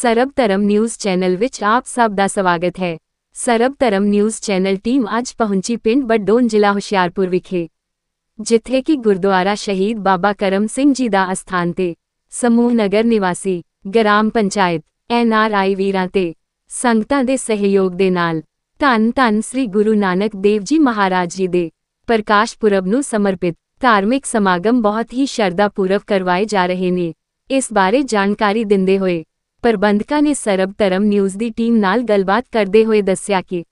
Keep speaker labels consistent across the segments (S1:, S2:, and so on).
S1: ਸਰਬ ਧਰਮ news channel ਵਿੱਚ ਆਪ ਸਭ ਦਾ ਸਵਾਗਤ ਹੈ। ਸਰਬ ਧਰਮ ਨਿਊਜ਼ ਚੈਨਲ ਟੀਮ ਅੱਜ ਪਹੁੰਚੀ ਪਿੰਡ ਬਡੋਨ ਜ਼ਿਲ੍ਹਾ ਹੁਸ਼ਿਆਰਪੁਰ ਵਿਖੇ, ਜਿੱਥੇ ਕਿ ਗੁਰਦੁਆਰਾ ਸ਼ਹੀਦ ਬਾਬਾ ਕਰਮ ਸਿੰਘ ਜੀ ਦਾ ਅਸਥਾਨ ਤੇ, ਸਮੂਹ ਨਗਰ ਨਿਵਾਸੀ, ਗ੍ਰਾਮ ਪੰਚਾਇਤ ਐਨਆਰਆਈ ਵੀਰਾਂ ਤੇ, ਸੰਗਤਾਂ ਦੇ ਸਹਿਯੋਗ ਦੇ ਨਾਲ, ਧੰਨ ਧੰਨ ਸ੍ਰੀ ਗੁਰੂ ਨਾਨਕ ਦੇਵ ਜੀ ਮਹਾਰਾਜ ਜੀ ਦੇ ਪ੍ਰਕਾਸ਼ ਪੁਰਬ ਨੂੰ ਸਮਰਪਿਤ ਧਾਰਮਿਕ ਸਮਾਗਮ ਬਹੁਤ ਹੀ ਸ਼ਰਧਾ ਪੂਰਵਕ ਕਰਵਾਏ ਜਾ ਰਹੇ ਨੇ। ਇਸ ਬਾਰੇ ਜਾਣਕਾਰੀ ਦਿੰਦੇ ਹੋਏ ਪ੍ਰਬੰਧਕਾਂ ਨੇ ਸਰਬ ਧਰਮ ਨਿਊਜ਼ ਦੀ ਟੀਮ ਨਾਲ ਗੱਲਬਾਤ ਕਰਦੇ ਹੋਏ ਦੱਸਿਆ ਕਿ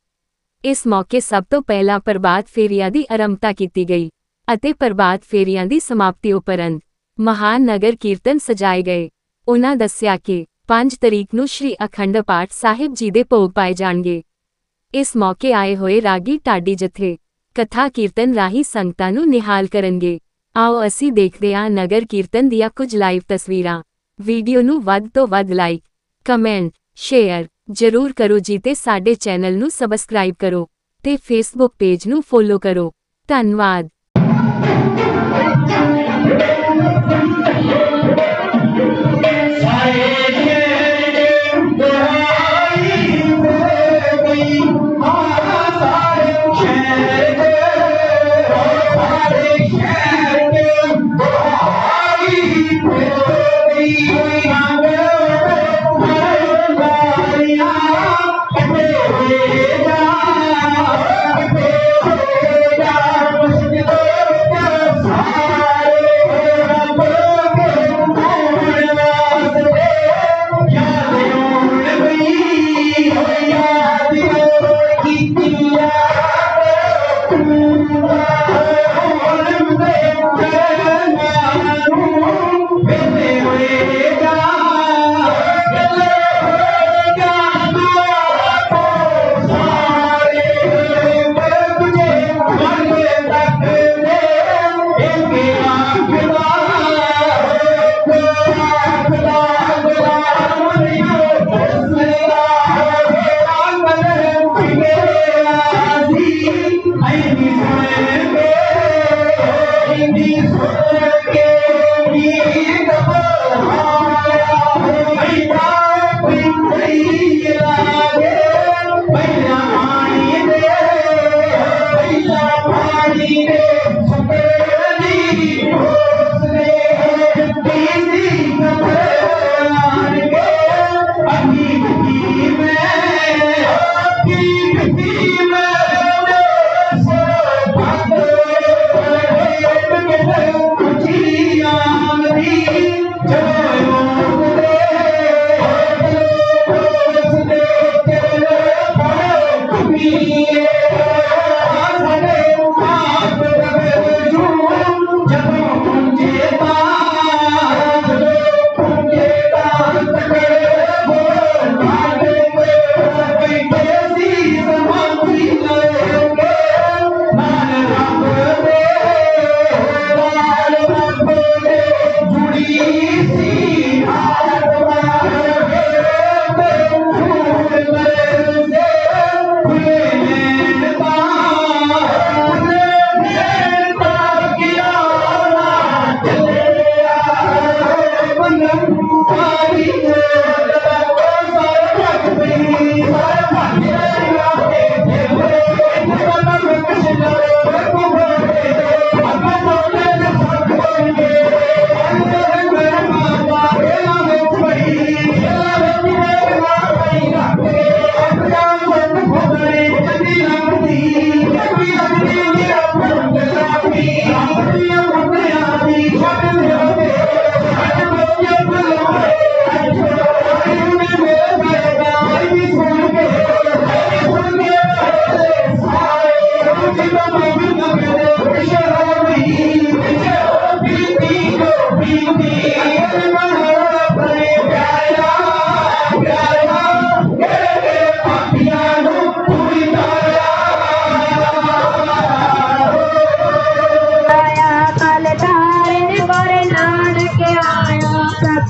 S1: ਇਸ ਮੌਕੇ ਸਭ ਤੋਂ ਪਹਿਲਾਂ ਪ੍ਰਭਾਤ ਫੇਰੀਆਂ ਦੀ ਆਰੰਭਤਾ ਕੀਤੀ ਗਈ ਅਤੇ ਪ੍ਰਭਾਤ ਫੇਰੀਆਂ ਦੀ ਸਮਾਪਤੀ ਉਪਰੰਤ ਮਹਾਨ ਨਗਰ ਕੀਰਤਨ ਸਜਾਏ ਗਏ। ਉਨ੍ਹਾਂ ਦੱਸਿਆ ਕਿ 5 ਤਰੀਕ ਨੂੰ ਸ਼੍ਰੀ ਅਖੰਡ ਪਾਠ ਸਾਹਿਬ ਜੀ ਦੇ ਭੋਗ ਪਾਏ ਜਾਣਗੇ। ਇਸ ਮੌਕੇ ਆਏ ਹੋਏ ਰਾਗੀ ਢਾਡੀ ਜਥੇ ਕਥਾ ਕੀਰਤਨ ਰਾਹੀਂ ਸੰਗਤਾਂ ਨੂੰ ਨਿਹਾਲ ਕਰਨਗੇ। ਆਓ ਅਸੀਂ ਦੇਖਦੇ ਹਾਂ ਨਗਰ ਕੀਰਤਨ ਦੀਆਂ ਕੁਝ ਲਾਈਵ ਤਸਵੀਰਾਂ। ਵੀਡੀਓ ਨੂੰ ਵੱਧ ਤੋਂ ਵੱਧ ਲਾਈਕ, ਕਮੈਂਟ, ਸ਼ੇਅਰ ਜ਼ਰੂਰ ਕਰੋ ਜੀ ਤੇ ਸਾਡੇ ਚੈਨਲ ਨੂੰ ਸਬਸਕ੍ਰਾਈਬ ਕਰੋ ਤੇ ਫੇਸਬੁੱਕ ਪੇਜ ਨੂੰ ਫੋਲੋ ਕਰੋ। ਧੰਨਵਾਦ।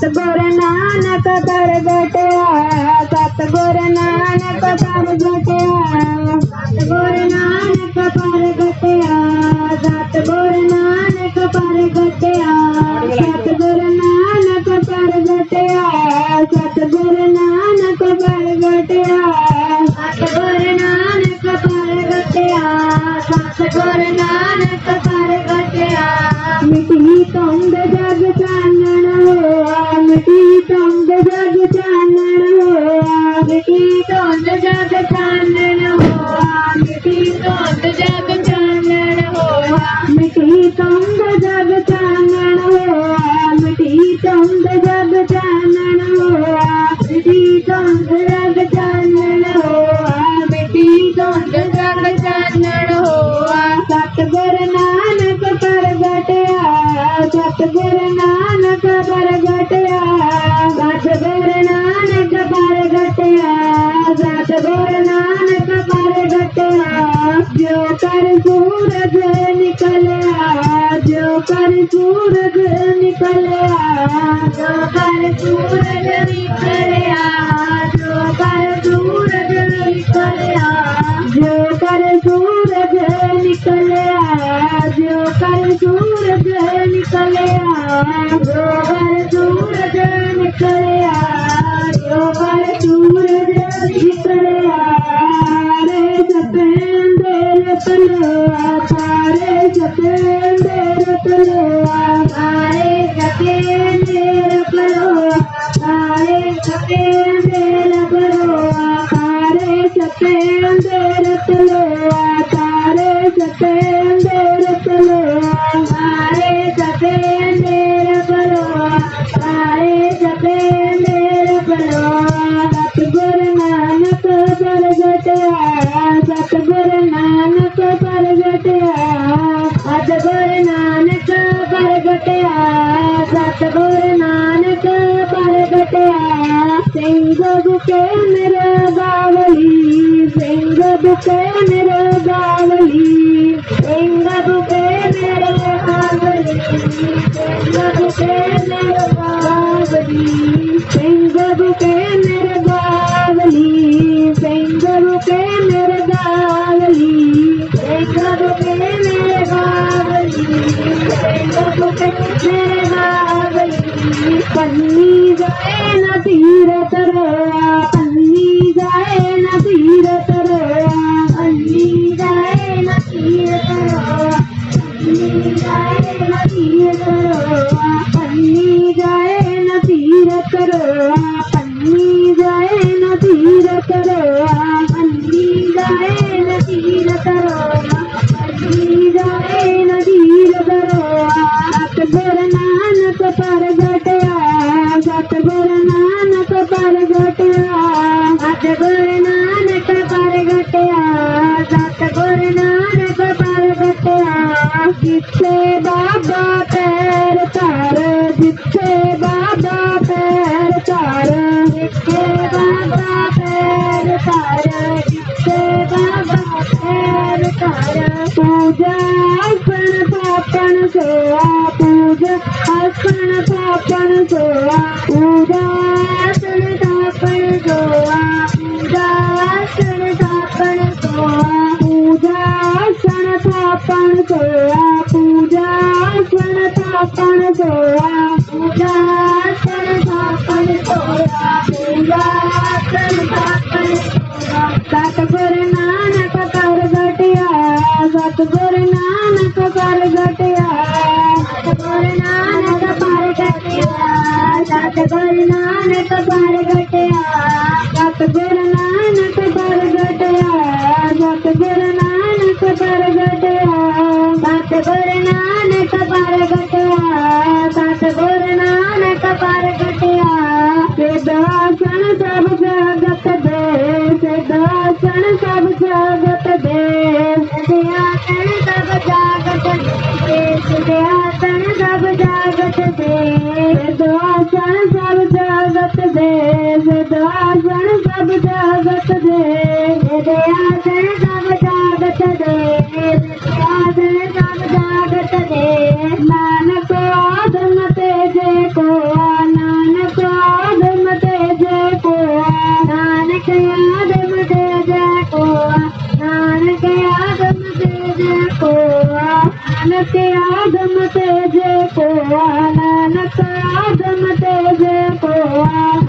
S2: सतगुर नानक प्रगटया सतगुर नानक प्रगटया सतगुर नानक प्रगटया सतगुर नानक प्रगटया सतगुर नानक प्रगटया सतगुर नानक प्रगटया सतगुर नानक प्रगटया सतगुर नानक प्रगटया मिट्टी तो सतगुरु नानक परगटया सतगुरु नानक परगटया सतगुरु नानक परगटया। जो कर सूरज निकलया, जो कर सूरज निकलया, जो कर सूरज निकलया सूरज निकले आ Pero Thank you. پوءِ نان کي آدم تيز پووا تي جي پووا نان آدم تي جي پووا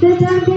S2: Don't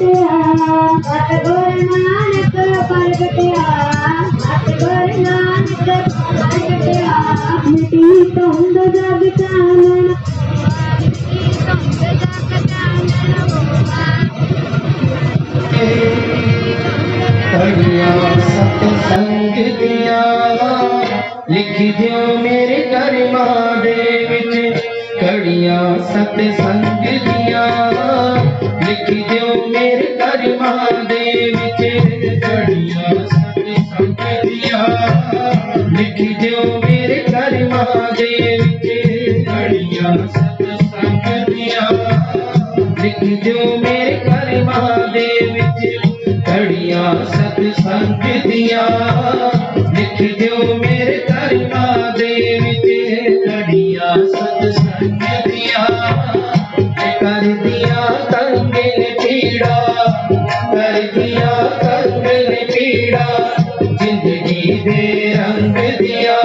S2: ಕಥೆಯ ಕಥೆಗಳು ਮਹਾਦੇਵ ਤੇਰੇ
S1: ਦੜੀਆਂ ਸਾਰੇ ਸੰਗਦੀਆਂ ਲਿਖ ਦਿਓ ਮੇਰੇ ਘਰ ਮਹਾਦੇਵ ਤੇਰੇ ਦੜੀਆਂ ਸਾਰੇ ਸੰਗਦੀਆਂ ਲਿਖ ਦਿਓ ਮੇਰੇ ਘਰ ਮਹਾਦੇਵ ਤੇਰੇ ਦੜੀਆਂ ਸਤ ਸੰਗਦੀਆਂ ਦੀਆਂ ਕੰਗ ਨੇ ਪੀੜਾ ਜ਼ਿੰਦਗੀ ਦੇ ਰੰਗ ਦੀਆਂ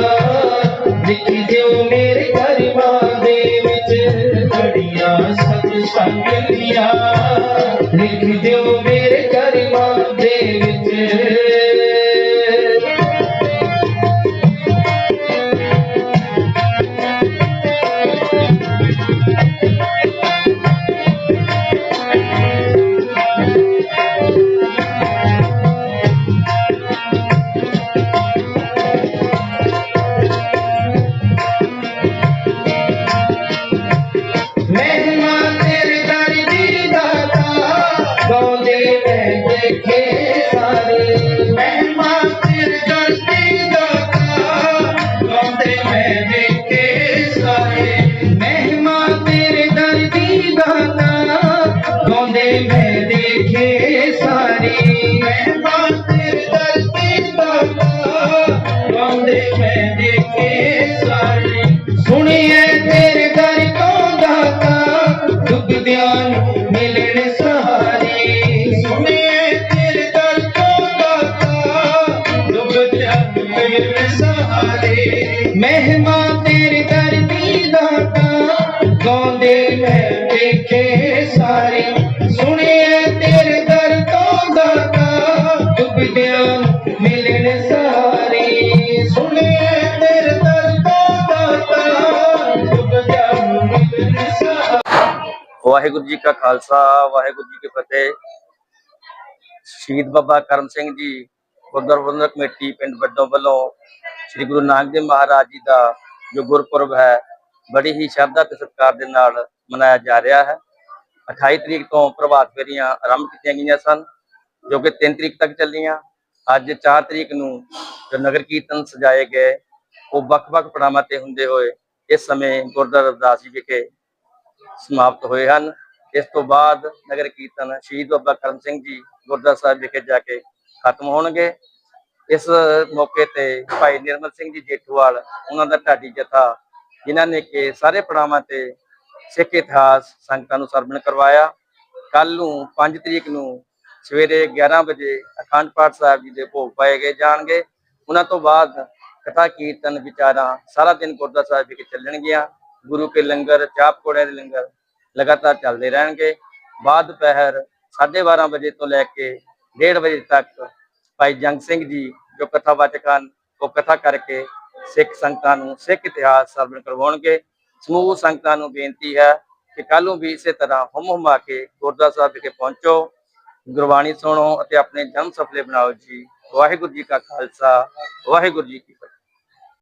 S3: ਵਾਹਿਗੁਰੂ ਜੀ ਕਾ ਖਾਲਸਾ, ਵਾਹਿਗੁਰੂ ਜੀ ਕੀ ਫਤਿਹ। ਸ਼ਹੀਦ ਬਾਬਾ ਕਰਮ ਸਿੰਘ ਜੀ, ਗੁਰਦੁਆਰਾ ਕਮੇਟੀ, ਪਿੰਡ ਵੱਡੋਂ ਵੱਲੋਂ ਸ੍ਰੀ ਗੁਰੂ ਨਾਨਕ ਦੇਵ ਮਹਾਰਾਜ ਜੀ ਦਾ ਜੋ ਗੁਰਪੁਰਬ ਹੈ, ਬੜੀ ਹੀ ਸ਼ਰਧਾ ਤੇ ਸਤਿਕਾਰ ਦੇ ਨਾਲ ਮਨਾਇਆ ਜਾ ਰਿਹਾ ਹੈ। 28 ਤਰੀਕ ਤੋਂ ਪ੍ਰਭਾਤ ਫੇਰੀਆਂ ਆਰੰਭ ਕੀਤੀਆਂ ਗਈਆਂ ਸਨ, ਜੋ ਕਿ 3 ਤਰੀਕ ਤੱਕ ਚੱਲੀਆਂ। ਅੱਜ 4 ਤਰੀਕ ਨੂੰ ਜੋ ਨਗਰ ਕੀਰਤਨ ਸਜਾਏ ਗਏ, ਉਹ ਵੱਖ-ਵੱਖ ਪੜਾਵਾਂ ਤੇ ਹੁੰਦੇ ਹੋਏ ਇਸ ਸਮੇਂ ਗੁਰਦੁਆਰਾ ਅਰਦਾਸ ਜੀ ਵਿਖੇ ਸਮਾਪਤ ਹੋਏ ਹਨ। ਇਸ ਤੋਂ ਬਾਅਦ ਨਗਰ ਕੀਰਤਨ ਸ਼ਹੀਦ ਬਾਬਾ ਕਰਮ ਸਿੰਘ ਜੀ ਗੁਰਦੁਆਰਾ ਸਾਹਿਬ ਵਿਖੇ ਜਾ ਕੇ ਖਤਮ ਹੋਣਗੇ। ਇਸ ਮੌਕੇ ਤੇ ਭਾਈ ਨਿਰਮਲ ਸਿੰਘ ਜੀ ਜੇਠੂਵਾਲ, ਉਹਨਾਂ ਦਾ ਢਾਡੀ ਜਥਾ, ਜਿਨ੍ਹਾਂ ਨੇ ਕਿ ਸਾਰੇ ਪੜਾਵਾਂ ਤੇ ਸਿੱਖ ਇਤਿਹਾਸ ਸੰਗਤਾਂ ਨੂੰ ਸਰਵਣ ਕਰਵਾਇਆ। ਕੱਲ ਨੂੰ 5 ਤਰੀਕ ਨੂੰ ਸਵੇਰੇ 11 ਵਜੇ ਅਖੰਡ ਪਾਠ ਸਾਹਿਬ ਜੀ ਦੇ ਭੋਗ ਪਾਏ ਗਏ ਜਾਣਗੇ। ਉਹਨਾਂ ਤੋਂ ਬਾਅਦ ਕਥਾ ਕੀਰਤਨ ਵਿਚਾਰਾਂ ਸਾਰਾ ਦਿਨ ਗੁਰਦੁਆਰਾ ਸਾਹਿਬ ਵਿਖੇ ਚੱਲਣਗੀਆਂ। ਗੁਰੂ ਕੇ ਲੰਗਰ ਚਾਹ ਪਕੌੜਿਆਂ ਦੇ ਲੰਗਰ ਲਗਾਤਾਰ ਚੱਲਦੇ ਰਹਿਣਗੇ। ਬਾਅਦ ਦੁਪਹਿਰ 12:30 ਵਜੇ ਤੋਂ ਲੈ ਕੇ 1:30 ਵਜੇ ਤੱਕ ਭਾਈ ਜੰਗ ਸਿੰਘ ਜੀ ਜੋ ਕਥਾਵਾਚਕ ਹਨ ਉਹ ਕਥਾ ਕਰਕੇ ਸਿੱਖ ਸੰਗਤਾਂ ਨੂੰ ਸਿੱਖ ਇਤਿਹਾਸ ਸਰਵਣ ਕਰਵਾਉਣਗੇ। ਸਮੂਹ ਸੰਗਤਾਂ ਨੂੰ ਬੇਨਤੀ ਹੈ ਕਿ ਕੱਲ੍ਹ ਨੂੰ ਵੀ ਇਸੇ ਤਰ੍ਹਾਂ ਹੁਮ ਹੁਮਾ ਕੇ ਗੁਰਦੁਆਰਾ ਸਾਹਿਬ ਵਿਖੇ ਪਹੁੰਚੋ। ਗੁਰਬਾਣੀ ਸੁਣੋ ਅਤੇ ਆਪਣੇ ਜਨਮ ਸਫਲੇ ਬਣਾਓ ਜੀ। ਵਾਹਿਗੁਰੂ ਜੀ ਕਾ ਖਾਲਸਾ, ਵਾਹਿਗੁਰੂ ਜੀ ਕੀ ਫਤਿਹ।